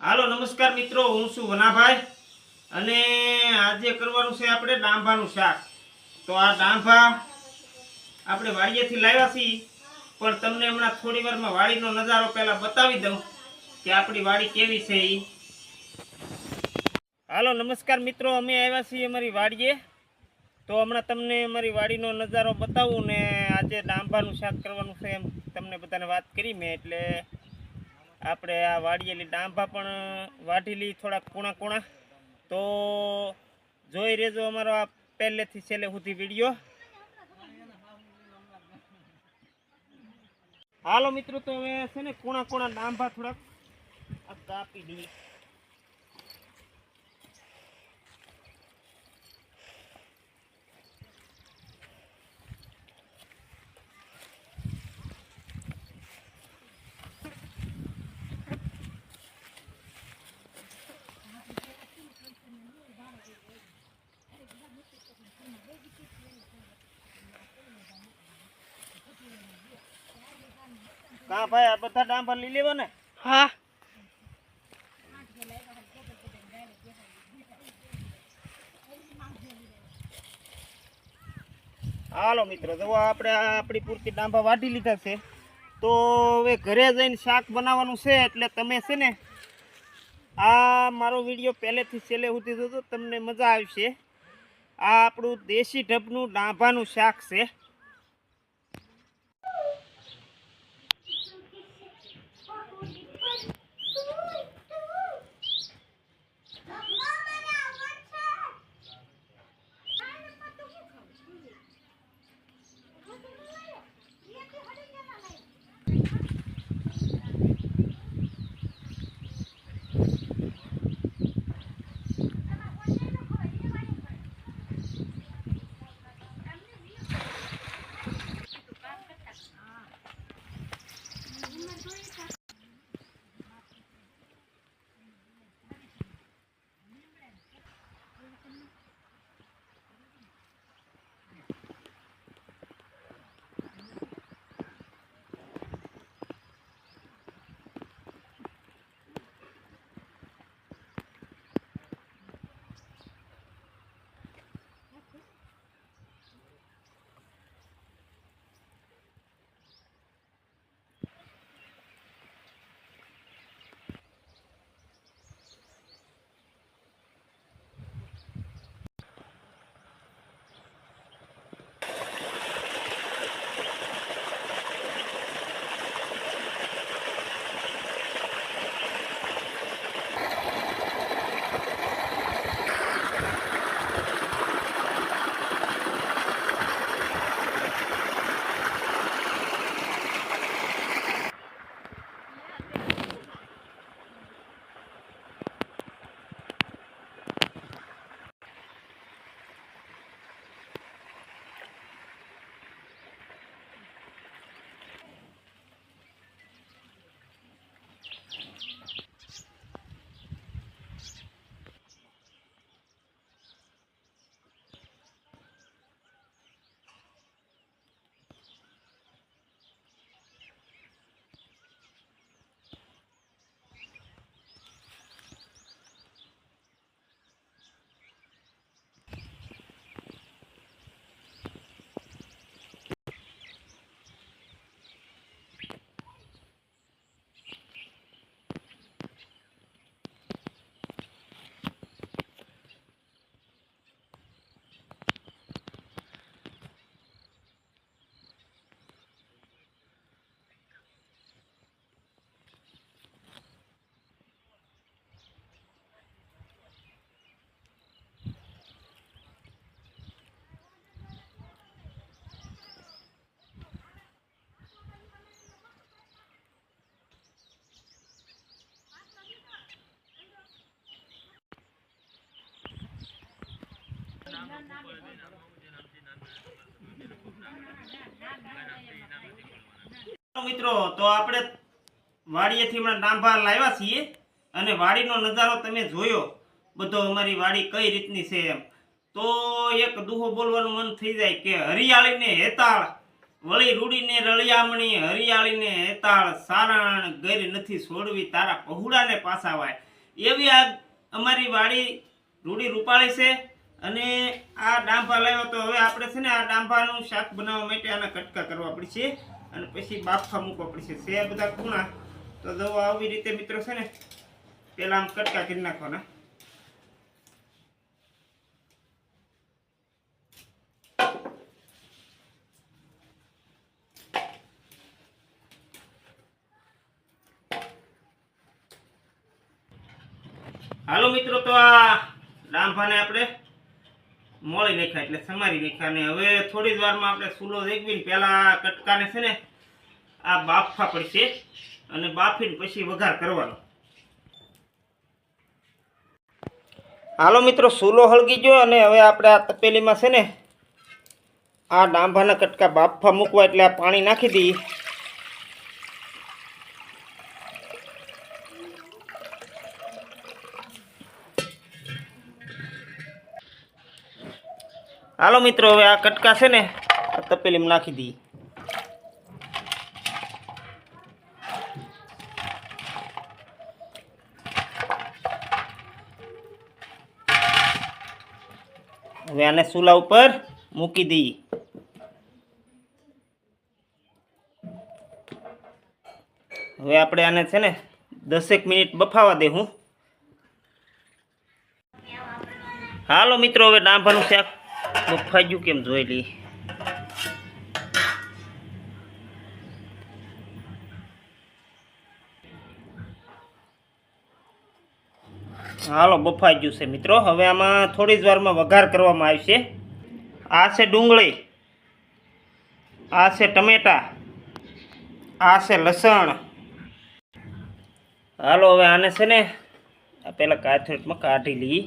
હાલો, નમસ્કાર મિત્રો, હું છું વનાભાઈ. અને આજે કરવાનું છે આપણે ડાંભાનું શાક. તો આ ડાંભા આપણે વાડીએથી લાવ્યા છીએ, પણ તમને હમણાં થોડી વારમાં વાડીનો નજારો પહેલાં બતાવી દઉં કે આપણી વાડી કેવી છે એ હાલો, નમસ્કાર મિત્રો, અમે આવ્યા છીએ અમારી વાડીએ. તો હમણાં તમને અમારી વાડીનો નજારો બતાવું ને આજે ડાંભાનું શાક કરવાનું છે એમ તમને બધાને વાત કરી મેં, એટલે આપણે આ વાળીએલી ડાંભા પણ વાઢીલી થોડાક કૂણા કૂણા. તો જોઈ રહેજો અમારો આ પહેલેથી છેલ્લે સુધી વીડિયો. હાલો મિત્રો, તો હવે છે ને કૂણા કૂણા ડાંભા થોડાક આ કાપી દઈએ. કા ભાઈ આ બધા ડાંભા લઈ લેવો ને હા. હાલો મિત્રો જો આપણે આ આપણી પૂરતી ડાંભા વાઢી લીધા છે તો હવે ઘરે જઈને શાક બનાવવાનું છે એટલે તમે છે ને આ મારો વીડિયો પહેલેથી છેલ્લે સુધી જોજો તમને મજા આવશે. આ આપણું દેશી ઢબનું ડાંભાનું શાક છે. મિત્રો, તો આપણે વાડીએથી હમણાં ડાંભા લાવ્યા છીએ અને વાડીનો નજારો તમે જોયો. બધો અમારી વાડી કઈ રીતની છે એમ. તો એક દુહો બોલવાનું મન થઈ જાય કે હરિયાળીને હેતાળ, વળી રૂડીને રળિયામણી, હરિયાળીને હેતાળ, સારણ ગેર નથી છોડવી, તારા પહુડાને પાસાવાય એવી આ અમારી વાડી રૂડી રૂપાળી છે. અને આ ડાંભા લાવ્યો તો હવે આપણે છે ને આ ડાંભાનું શાક બનાવવા માટે આના કટકા કરવા પડશે અને પછી બાફા મૂકવા પડશે. છે બધા ખૂણા. તો જો આવી રીતે મિત્રો છે ને, પહેલાં આમ કટકા કરી નાખવાના. હાલો મિત્રો, તો આ ડાંભાને આપણે મોળી નાખ્યા એટલે સમારી નાખ્યા ને હવે થોડી જ વારમાં આપણે સૂલો દેખવીને પહેલાં કટકાને છે ને આ બાફવા પડશે અને બાફીને પછી વઘાર કરવાનો. હાલો મિત્રો, સૂલો હળગી ગયો અને હવે આપણે આ તપેલીમાં છે ને આ ડાંભાના કટકા બાફવા મૂકવા એટલે આ પાણી નાખી દઈએ. હાલો મિત્રો, હવે આ કટકા છે ને તપેલીમાં નાખી દઈએ. હવે આને ચૂલા ઉપર મૂકી દઈએ. હવે આપણે આને છે ને, દસેક મિનિટ બફાવા દેવું હાલો મિત્રો, હવે ડાંભાનું શાક બફાઈ કેમ જોઈ હાલો બફાઈ ગયું છે મિત્રો. હવે આમાં થોડી જ વારમાં વઘાર કરવામાં આવશે. આ છે ડુંગળી, આ છે ટમેટા, આ છે લસણ. હાલો, હવે આને છે ને પહેલાં કાથરેટમાં કાઢી લઈએ.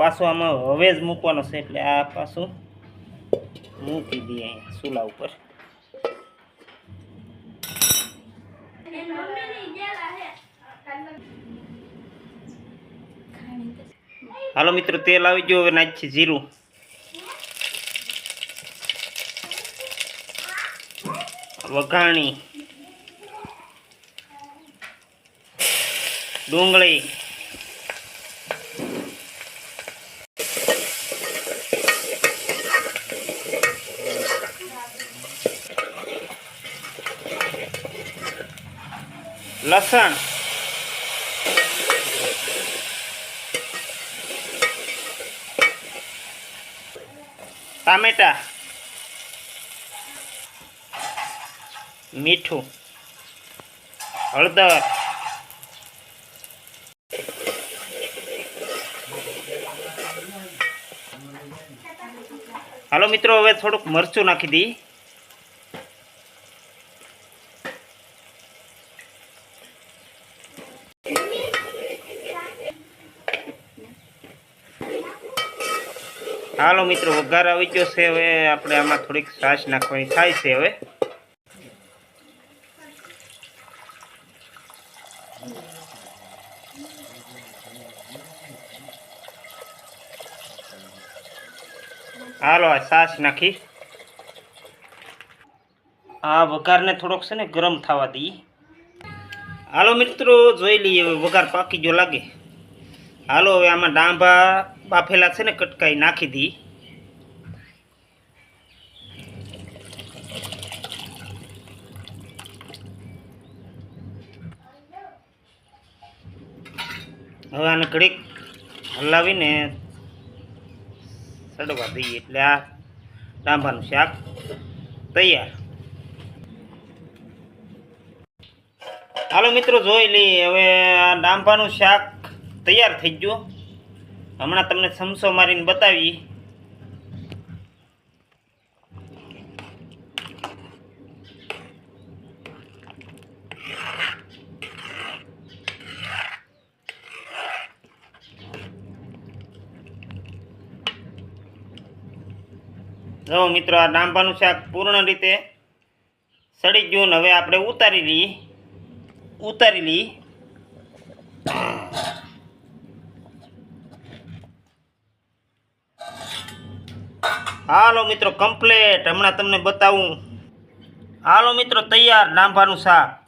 પાછું આમાં હવે જ મૂકવાનો છે એટલે આ પાછું મૂકી દઈએ અહીંયા ચૂલા ઉપર. હાલો મિત્રો, તેલ આવી ગયું. હવે નાખીએ જીરું. વઘાણી. ડુંગળી. લસણ. ટામેટા. મીઠું. હળદર. હાલો મિત્રો હવે થોડુંક મરચું નાખી દઈએ હાલો મિત્રો, વઘાર આવી ગયો છે. હવે આપણે આમાં થોડીક છાશ નાખવાની થાય છે હવે. હાલો, આ છાશ નાખી. આ વઘારને થોડોક છે ને ગરમ થવા દઈએ. હાલો મિત્રો, જોઈ લઈએ હવે વઘાર પાકી જો લાગે. હાલો, હવે આમાં ડાંભા બાફેલા છે ને, કટકાઈ નાખી દી. હવે આને ઘડીક હલાવીને સડવા દઈએ એટલે આ ડાંભાનું શાક તૈયાર. હાલો મિત્રો જોઈ લઈએ, હવે આ ડાંભાનું શાક તૈયાર થઈ ગયું. હમણાં તમને સમસો મારીને બતાવી જો મિત્રો, આ ડાંભાનું શાક પૂર્ણ રીતે સડી ગયું હવે આપણે ઉતારી લઈએ. ઉતારી લઈએ. હાલો મિત્રો, કમ્પ્લેટ. હમણાં તમને બતાવું. હાલો મિત્રો, તૈયાર ડાંભાનું શાક.